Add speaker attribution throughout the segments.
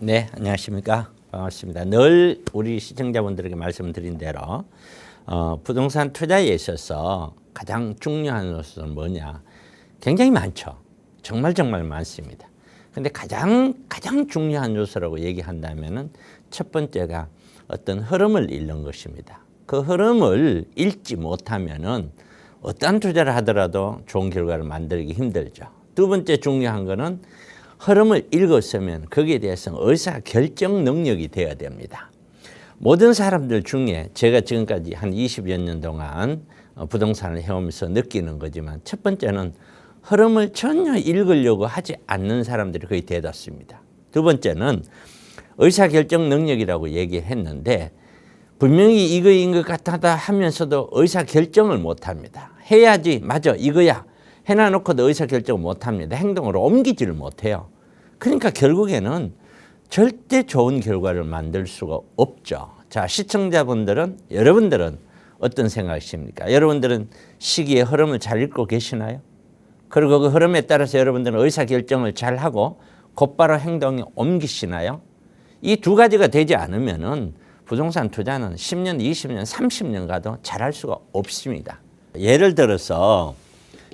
Speaker 1: 네, 안녕하십니까. 반갑습니다. 늘 우리 시청자분들에게 말씀드린 대로 어, 부동산 투자에 있어서 가장 중요한 요소는 뭐냐? 굉장히 많죠. 정말 정말 많습니다. 근데 가장 가장 중요한 요소라고 얘기한다면은 첫 번째가 어떤 흐름을 잃는 것입니다. 그 흐름을 잃지 못하면은 어떠한 투자를 하더라도 좋은 결과를 만들기 힘들죠. 두 번째 중요한 거는 흐름을 읽었으면 거기에 대해서 의사 결정 능력이 되어야 됩니다. 모든 사람들 중에 제가 지금까지 한 20여 년 동안 어, 부동산을 해오면서 느끼는 거지만 첫 번째는 흐름을 전혀 읽으려고 하지 않는 사람들이 거의 대다수입니다. 두 번째는 의사결정 능력이라고 얘기했는데 분명히 이거인 것 같다 하면서도 의사결정을 못합니다. 해야지 맞아 이거야 해놔놓고도 의사결정을 못합니다. 행동으로 옮기지를 못해요. 그러니까 결국에는 절대 좋은 결과를 만들 수가 없죠. 자 시청자분들은 여러분들은 어떤 생각이십니까? 여러분들은 시기의 흐름을 잘 읽고 계시나요? 그리고 그 흐름에 따라서 여러분들은 의사결정을 잘 하고 곧바로 행동에 옮기시나요? 이 두 가지가 되지 않으면 은 부동산 투자는 10년, 20년, 30년 가도 잘할 수가 없습니다. 예를 들어서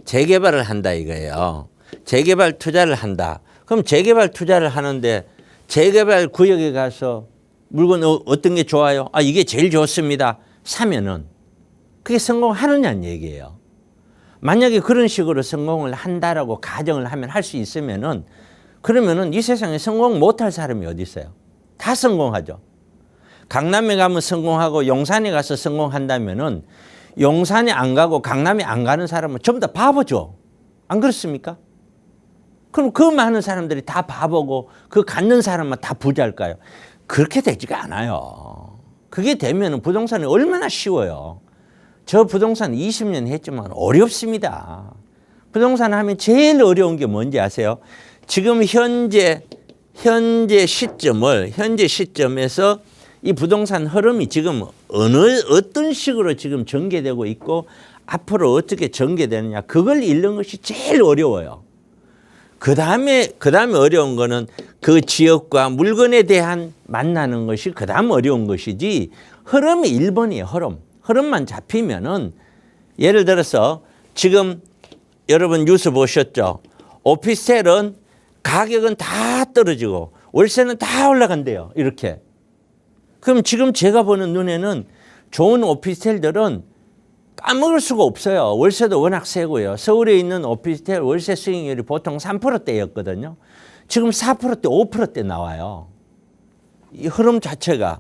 Speaker 1: 재개발을 한다 이거예요. 재개발 투자를 한다. 그럼 재개발 투자를 하는데 재개발 구역에 가서 물건 어, 어떤 게 좋아요? 아 이게 제일 좋습니다. 사면은 그게 성공하느냐는 얘기예요. 만약에 그런 식으로 성공을 한다라고 가정을 하면 할 수 있으면은 그러면은 이 세상에 성공 못할 사람이 어디 있어요? 다 성공하죠. 강남에 가면 성공하고 용산에 가서 성공한다면은 용산에 안 가고 강남에 안 가는 사람은 전부 다 바보죠. 안 그렇습니까? 그럼 그 많은 사람들이 다 바보고 그 갖는 사람만 다 부자일까요? 그렇게 되지가 않아요. 그게 되면 부동산이 얼마나 쉬워요. 저 부동산 20년 했지만 어렵습니다. 부동산 하면 제일 어려운 게 뭔지 아세요? 지금 현재 현재 시점을 현재 시점에서 이 부동산 흐름이 지금 어느 어떤 식으로 지금 전개되고 있고 앞으로 어떻게 전개되느냐 그걸 읽는 것이 제일 어려워요. 그 다음에 그 다음에 어려운 거는 그 지역과 물건에 대한 만나는 것이 그 다음 어려운 것이지 흐름이 1번이에요. 흐름. 흐름만 잡히면은 예를 들어서 지금 여러분 뉴스 보셨죠? 오피스텔은 가격은 다 떨어지고 월세는 다 올라간대요. 이렇게. 그럼 지금 제가 보는 눈에는 좋은 오피스텔들은 까먹을 수가 없어요. 월세도 워낙 세고요. 서울에 있는 오피스텔 월세 수익률이 보통 3%대였거든요. 지금 4%대, 5%대 나와요. 이 흐름 자체가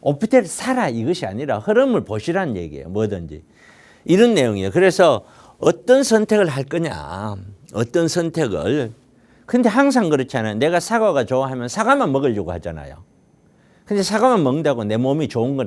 Speaker 1: 오피스텔 사라 이것이 아니라 흐름을 보시라는 얘기예요. 뭐든지. 이런 내용이에요. 그래서 어떤 선택을 할 거냐. 어떤 선택을. 근데 항상 그렇잖아요. 내가 사과가 좋아하면 사과만 먹으려고 하잖아요. 근데 사과만 먹는다고 내 몸이 좋은 건